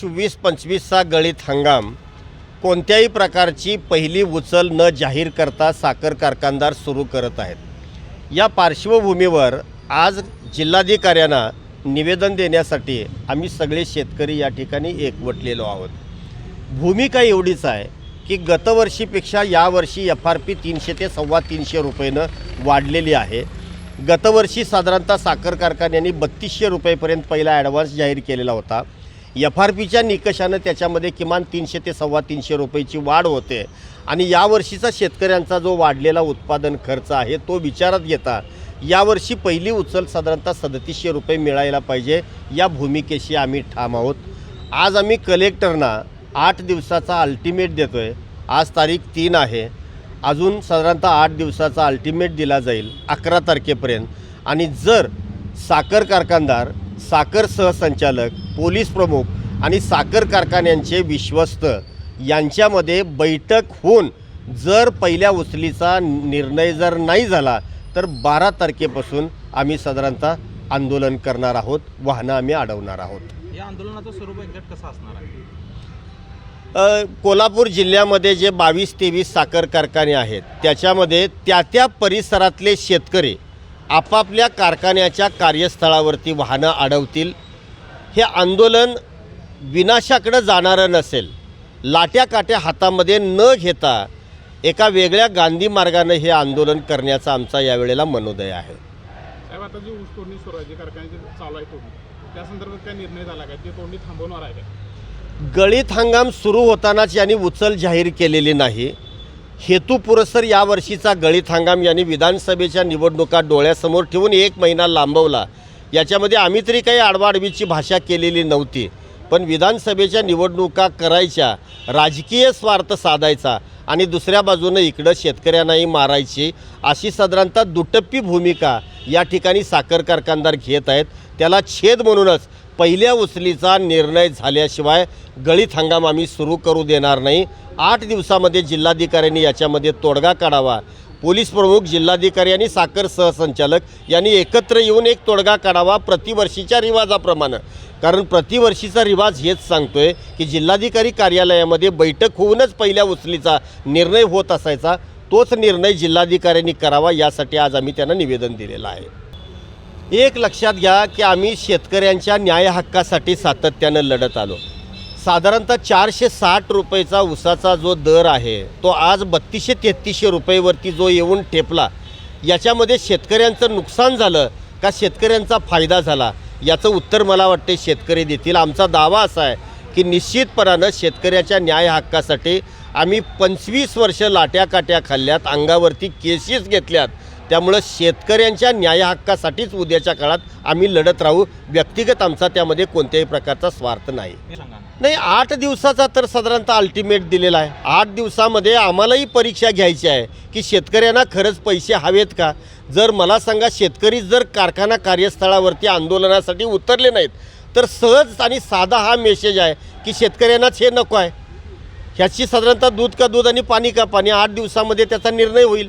चोवीस पंचवीसचा गळीत हंगाम. कोणत्याही प्रकारची पहिली उचल न जाहीर करता साखर कारखानदार सुरू करत आहेत. या पार्श्वभूमीवर आज जिल्हाधिकाऱ्यांना निवेदन देण्यासाठी आम्ही सगळे शेतकरी या ठिकाणी एकवटलेलो आहोत. भूमिका एवढीच आहे की गतवर्षीपेक्षा यावर्षी एफ आर पी तीनशे ते सव्वा तीनशे रुपयेनं वाढलेली आहे. गतवर्षी साधारणतः साखर कारखान्यांनी बत्तीसशे रुपयेपर्यंत पहिला ॲडव्हान्स जाहीर केलेला होता. एफ आर पीच्या निकषानं त्याच्यामध्ये किमान तीनशे ते सव्वा तीनशे रुपयेची वाढ होते. आणि यावर्षीचा शेतकऱ्यांचा जो वाढलेला उत्पादन खर्च आहे तो विचारात घेता यावर्षी पहिली उचल साधारणतः सदतीसशे रुपये मिळायला पाहिजे. या भूमिकेशी आम्ही ठाम आहोत. आज आम्ही कलेक्टरना आठ दिवसाचा अल्टिमेट देतो आहे आज तारीख तीन आहे. अजून साधारणतः आठ दिवसाचा अल्टिमेट दिला जाईल अकरा तारखेपर्यंत. आणि जर साखर कारखानदार साखर सहसंचालक पोलीस प्रमुख आणि साखर कारखान्यांचे विश्वस्त यांच्यामध्ये बैठक होऊन जर पहिल्या उचलीचा निर्णय जर नाही झाला तर बारा तारखेपासून आम्ही साधारणतः आंदोलन करणार आहोत वाहनं आम्ही अडवणार आहोत. या आंदोलनाचं स्वरूप एक्झॅक्ट कसं असणार आहे? अ, कोल्हापूर जिल्ह्यामध्ये जे बावीस तेवीस साखर कारखाने आहेत त्याच्यामध्ये त्या त्या परिसरातले शेतकरी आपापल्या कारखान्याच्या कार्यस्थळावरती वाहनं अडवतील. हे आंदोलन विनाशाकडं जाणारं नसेल. लाट्या काट्या हातामध्ये न घेता एका वेगळ्या गांधी मार्गानं हे आंदोलन करण्याचा आमचा यावेळेला मनोदय आहे. साहेब आता जी ऊस तोडणी सुरू आहे जी कारखान्याची चालू आहे तोडणी त्या संदर्भात काय निर्णय झाला काय ते तोडणी थांबवणार आहे काय गळीत हंगाम सुरू होतानाच यांनी उचल जाहीर केलेली नाही. हेतुपुरस्सर यावर्षीचा गळीत हंगाम यांनी विधानसभेच्या निवडणुका डोळ्यासमोर ठेवून एक महिना लांबवला. याच्यामध्ये आम्ही तरी काही आडवाडवीची भाषा केलेली नव्हती पण विधानसभेच्या निवडणुका करायच्या राजकीय स्वार्थ साधायचा आणि दुसऱ्या बाजूनं इकडं शेतकऱ्यांनाही मारायची अशी साधारणतः दुटप्पी भूमिका या ठिकाणी साखर कारखानदार घेत आहेत. त्याला छेद म्हणूनच पहिल्या उचलीचा निर्णय झाल्याशिवाय गळीत हंगाम आम्ही सुरू करू देणार नाही. आठ दिवसामध्ये जिल्हाधिकाऱ्यांनी याच्यामध्ये तोडगा काढावा. पोलीस प्रमुख जिल्हाधिकारी आणि साखर सहसंचालक यांनी एकत्र येऊन एक तोडगा काढावा प्रतिवर्षीच्या रिवाजाप्रमाणे. कारण प्रतिवर्षीचा रिवाज हेच सांगतोय की जिल्हाधिकारी कार्यालयामध्ये बैठक होऊनच पहिल्या उचलीचा निर्णय होत असायचा. तोच निर्णय जिल्हाधिकाऱ्यांनी करावा यासाठी आज आम्ही त्यांना निवेदन दिलेलं आहे. एक लक्षात घ्या की आम्ही शेतकऱ्यांच्या न्याय हक्कासाठी सातत्यानं लढत आलो. साधारणतः चारशे साठ रुपयेचा उसाचा जो दर आहे तो आज बत्तीसशे तेहतीसशे रुपयेवरती जो येऊन ठेपला याच्यामध्ये शेतकऱ्यांचं नुकसान झालं का शेतकऱ्यांचा फायदा झाला? याचं उत्तर मला वाटते शेतकरी देतील. आमचा दावा असा आहे की निश्चितपणानं शेतकऱ्याच्या न्याय हक्कासाठी आम्ही पंचवीस वर्ष लाट्या काट्या खाल्ल्यात अंगावरती केसेस घेतल्यात त्यामुळं शेतकऱ्यांच्या न्याय हक्कासाठीच उद्याच्या काळात आम्ही लढत राहू. व्यक्तिगत आमचा त्यामध्ये कोणत्याही प्रकारचा स्वार्थ नाही. नाही आठ दिवसाचा तर साधारणतः अल्टिमेट दिलेला आहे. आठ दिवसामध्ये आम्हालाही परीक्षा घ्यायची आहे की शेतकऱ्यांना खरंच पैसे हवेत का? जर मला सांगा शेतकरी जर कारखाना कार्यस्थळावरती आंदोलनासाठी उतरले नाहीत तर सहज आणि साधा हा मेसेज आहे की शेतकऱ्यांनाच हे नको आहे. ह्याची साधारणतः दूध का दूध आणि पाणी का पाणी आठ दिवसामध्ये त्याचा निर्णय होईल.